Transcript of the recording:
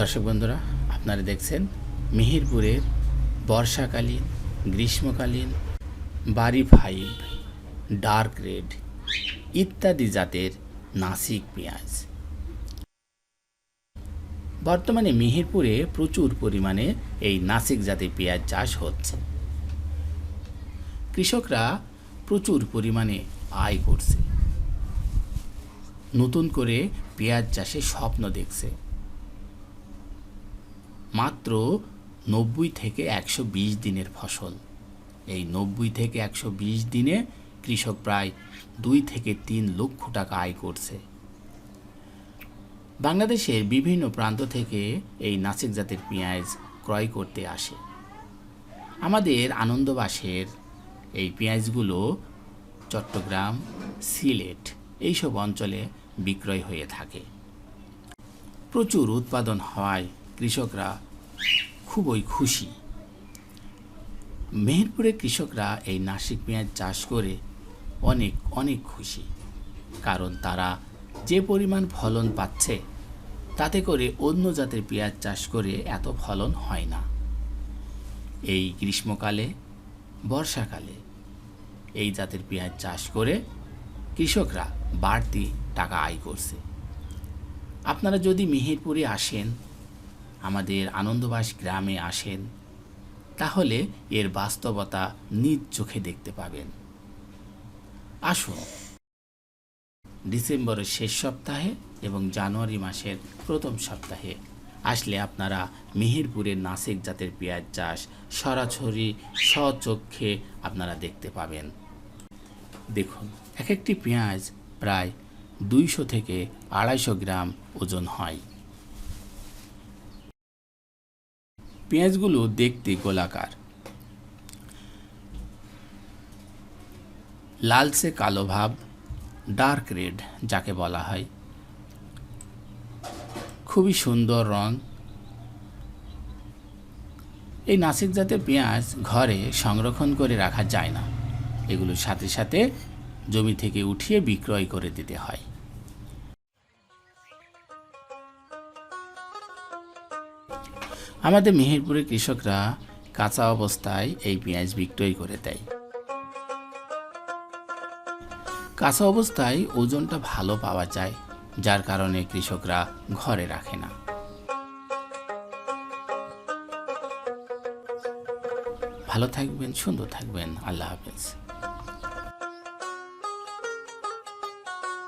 দর্শক বন্ধুরা, আপনারা দেখছেন মিহিরপুরের বর্ষাকালীন, গ্রীষ্মকালীন, বাড়ি ফাইভ, ডার্ক রেড ইত্যাদি জাতের নাসিক পেঁয়াজ। বর্তমানে মিহিরপুরে প্রচুর পরিমাণে এই নাসিক জাতের পেঁয়াজ চাষ হচ্ছে। কৃষকরা প্রচুর পরিমাণে আয় করছে। নতুন করে পেঁয়াজ চাষে স্বপ্ন দেখছে। মাত্র নব্বই থেকে একশো বিশ দিনের ফসল। এই নব্বই থেকে একশো বিশ দিনে কৃষক প্রায় দুই থেকে তিন লক্ষ টাকা আয় করছে। বাংলাদেশের বিভিন্ন প্রান্ত থেকে এই নাসিক জাতের পেঁয়াজ ক্রয় করতে আসে। আমাদের আনন্দবাসের এই পেঁয়াজগুলো চট্টগ্রাম, সিলেট এইসব অঞ্চলে বিক্রয় হয়ে থাকে। প্রচুর উৎপাদন হওয়ায় কৃষকরা খুবই খুশি। মেহেরপুরে কৃষকরা এই নাসিক পেঁয়াজ চাষ করে অনেক অনেক খুশি। কারণ তারা যে পরিমাণ ফলন পাচ্ছে, তাতে করে অন্য জাতের পেঁয়াজ চাষ করে এত ফলন হয় না। এই গ্রীষ্মকালে, বর্ষাকালে এই জাতের পেঁয়াজ চাষ করে কৃষকরা বাড়তি টাকা আয় করছে। আপনারা যদি মিহিরপুরে আসেন আমাদের আনন্দবাস গ্রামে আসেন, তাহলে এর বাস্তবতা নিজ চোখে দেখতে পাবেন। আসুন। ডিসেম্বরের শেষ সপ্তাহে এবং জানুয়ারি মাসের প্রথম সপ্তাহে আসলে আপনারা মিহিরপুরের নাসিক জাতের পেঁয়াজ চাষ সরাসরি স্বচক্ষে আপনারা দেখতে পাবেন। দেখুন এক একটি পেঁয়াজ প্রায় দুইশো থেকে আড়াইশো গ্রাম ওজন হয়। পেঁয়াজগুলো দেখতে গোলাকার। লালচে কালো ভাব ডার্ক রেড যাকে বলা হয়। খুবই সুন্দর রং। এই নাসিক জাতের পেঁয়াজ ঘরে সংরক্ষণ করে রাখা যায় না। এগুলোর সাথে সাথে জমি থেকে উঠিয়ে বিক্রয় করে দিতে হয়। আমাদের মেহেরপুরের কৃষকরা কাঁচা অবস্থায় এই পেঁয়াজ বিক্রয় করে দেয়। কাঁচা অবস্থায় ওজনটা ভালো পাওয়া যায়, যার কারণে কৃষকরা ঘরে রাখে না। ভালো থাকবেন, সুন্দর থাকবেন। আল্লাহ হাফেজ।